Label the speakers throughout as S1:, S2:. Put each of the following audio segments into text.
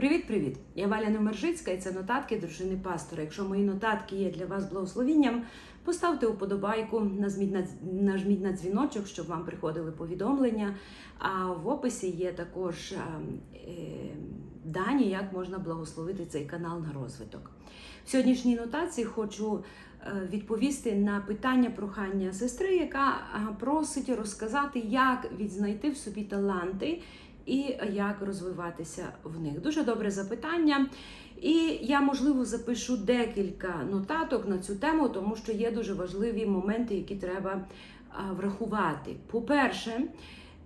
S1: Привіт-привіт! Я Валя Немержицька і це нотатки дружини пастора. Якщо мої нотатки є для вас благословінням, поставте уподобайку, нажміть на, дзвіночок, щоб вам приходили повідомлення. А в описі є також е, е, дані, як можна благословити цей канал на розвиток. В сьогоднішній нотації хочу е, відповісти на питання прохання сестри, яка е, просить розказати, як відзнайти в собі таланти і як розвиватися в них. Дуже добре запитання. І я, можливо, запишу декілька нотаток на цю тему, тому що є дуже важливі моменти, які треба врахувати. По-перше,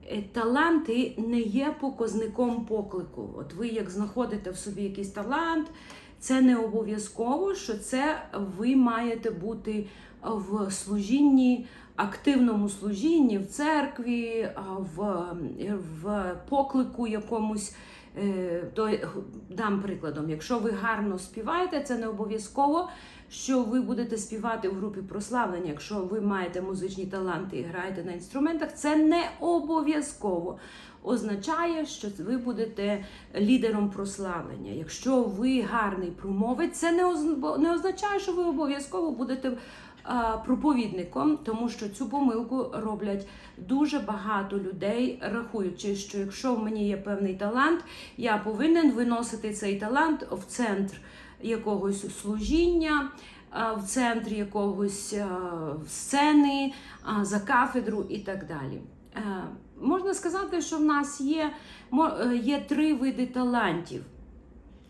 S1: е, таланти не є показником поклику. От ви, як знаходите в собі якийсь талант, це не обов'язково, що це ви маєте бути в служінні, активному служінні в церкві, в, в поклику якомусь. Е, То дам прикладом, якщо ви гарно співаєте, це не обов'язково, що ви будете співати в групі прославлення. Якщо ви маєте музичні таланти і граєте на інструментах, це не обов'язково означає, що ви будете лідером прославлення. Якщо ви гарний промовець, це не означає, що ви обов'язково будете проповідником, тому що цю помилку роблять дуже багато людей, рахуючи, що якщо в мені є певний талант, я повинен виносити цей талант в центр якогось служіння. В центрі якогось сцени, за кафедру і так далі. Е, Можна сказати, що в нас є, е, є три види талантів.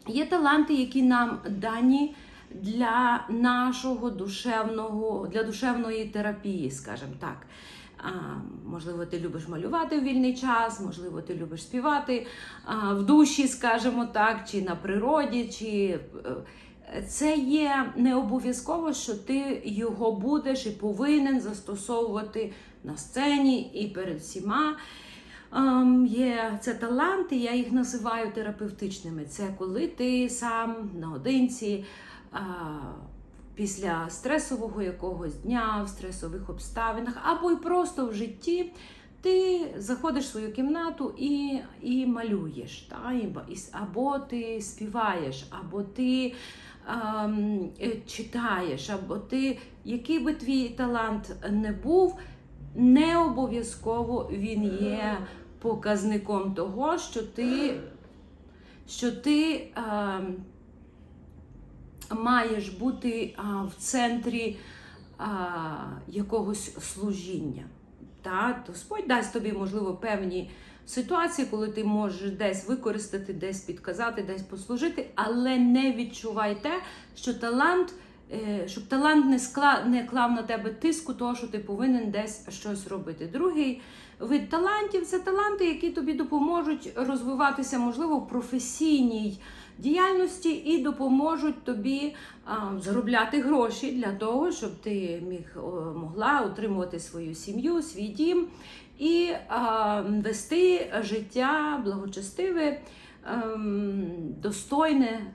S1: Є таланти, які нам дані для нашого душевного, для душевної терапії, скажімо так. А, можливо, ти любиш малювати в вільний час, можливо, ти любиш співати а, в душі, скажімо так, чи на природі, чи е, це є не обов'язково, що ти його будеш і повинен застосовувати на сцені і перед всіма. Ем, є це таланти, я їх називаю терапевтичними. Це коли ти сам наодинці після стресового якогось дня, в стресових обставинах, або й просто в житті. Ти заходиш в свою кімнату і, і малюєш, та? або ти співаєш, або ти ем, е, читаєш, або ти, який би твій талант не був, не обов'язково він є показником того, що ти, що ти ем, маєш бути а, в центрі а, якогось служіння. Та? Господь дасть тобі, можливо, певні ситуації, коли ти можеш десь використати, десь підказати, десь послужити, але не відчувай те, що талант. Е, Щоб талант не скла не клав на тебе тиску, того, що ти повинен десь щось робити. Другий вид талантів це таланти, які тобі допоможуть розвиватися, можливо, в професійній діяльності і допоможуть тобі а, заробляти гроші для того, щоб ти міг могла утримувати свою сім'ю, свій дім і вести життя благочестиве, ем, достойне е,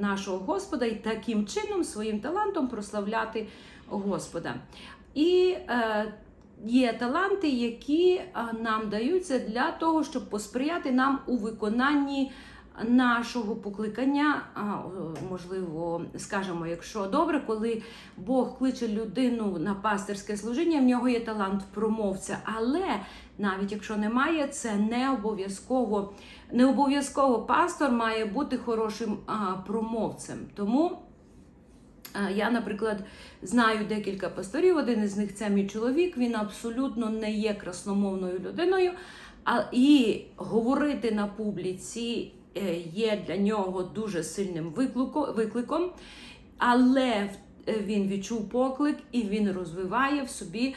S1: нашого Господа і таким чином своїм талантом прославляти Господа. І е, є таланти, які нам даються для того, щоб посприяти нам у виконанні нашого покликання. Можливо, скажемо, якщо добре, коли Бог кличе людину на пастирське служіння, в нього є талант промовця, але навіть якщо немає, це не обов'язково. Не обов'язково пастор має бути хорошим промовцем. Тому Я, наприклад, знаю декілька пасторів. Один із них це мій чоловік. Він абсолютно не є красномовною людиною. А і говорити на публіці є для нього дуже сильним викликом, але е, він відчув поклик і він розвиває в собі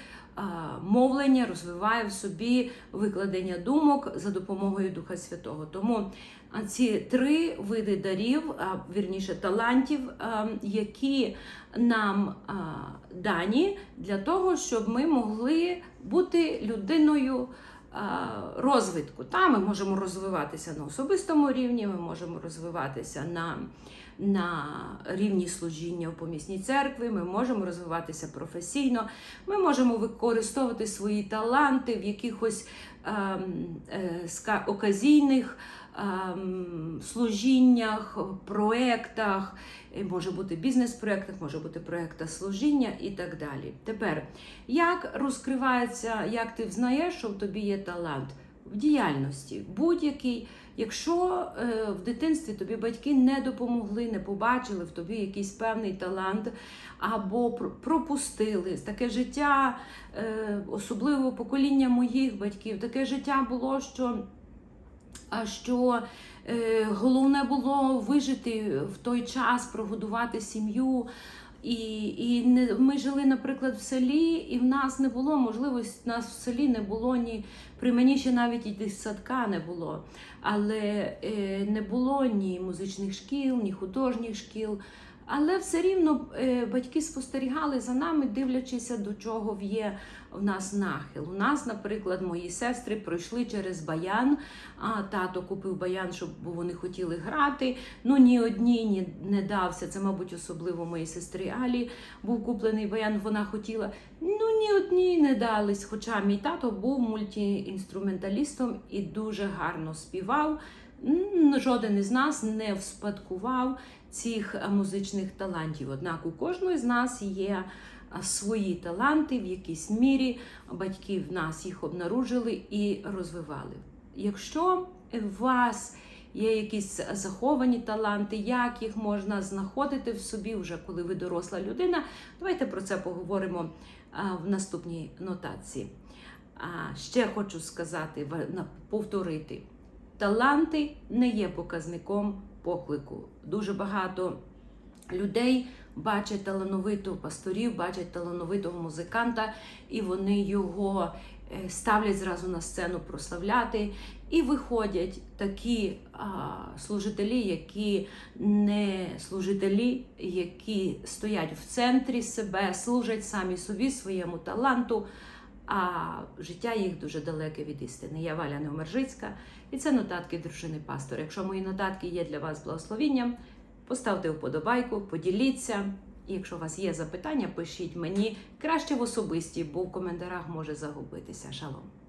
S1: мовлення, розвиває в собі викладення думок за допомогою Духа Святого. Тому ці три види дарів, вірніше талантів, які нам дані для того, щоб ми могли бути людиною. А, Розвитку. Та ми можемо розвиватися на особистому рівні, ми можемо розвиватися на, на рівні служіння в помісній церкві, ми можемо розвиватися професійно, ми можемо використовувати свої таланти в якихось е, е, ска- оказійних ем, служіннях, проєктах, е, може бути бізнес-проєктах, може бути проєктах служіння і так далі. Тепер, як розкривається, як ти взнаєш, що в тобі є талант? В діяльності будь-який. Якщо е, в дитинстві тобі батьки не допомогли, не побачили в тобі якийсь певний талант, або пр- пропустили таке життя, е, особливо покоління моїх батьків, таке життя було, що, а що е, головне було вижити в той час, прогодувати сім'ю. І, і не, ми жили, наприклад, в селі, і в нас не було можливості, нас в селі не було ні при мені ще навіть і садка не було, але е, не було ні музичних шкіл, ні художніх шкіл. Але все рівно е, батьки спостерігали за нами, дивлячися, до чого є в нас нахил. У нас, наприклад, мої сестри пройшли через баян. А тато купив баян, щоб вони хотіли грати. Ну ні одній ні не дався. Це, мабуть, особливо моїй сестрі Алі був куплений баян. Вона хотіла. Ну ні одній не дались. Хоча мій тато був мультіінструменталістом і дуже гарно співав. Жоден із нас не вспадкував цих е, музичних талантів. Однак у кожного з нас є е, свої таланти в якійсь мірі. Батьки в нас їх обнаружили і розвивали. Якщо у вас є якісь заховані таланти, як їх можна знаходити в собі, вже коли ви доросла людина, давайте про це поговоримо е, в наступній нотації. А ще хочу сказати, повторити. Таланти не є показником поклику. Дуже багато людей бачать талановитого пасторів, бачать талановитого музиканта, і вони його е, ставлять зразу на сцену прославляти. І виходять такі а, служителі, які не служителі, які стоять в центрі себе, служать самі собі, своєму таланту. А життя їх дуже далеке від істини. Я Валя Неомержицька, і це нотатки дружини пастора. Якщо мої нотатки є для вас благословінням, поставте вподобайку, поділіться. І якщо у вас є запитання, пишіть мені краще в особисті, бо в коментарях може загубитися. Шалом.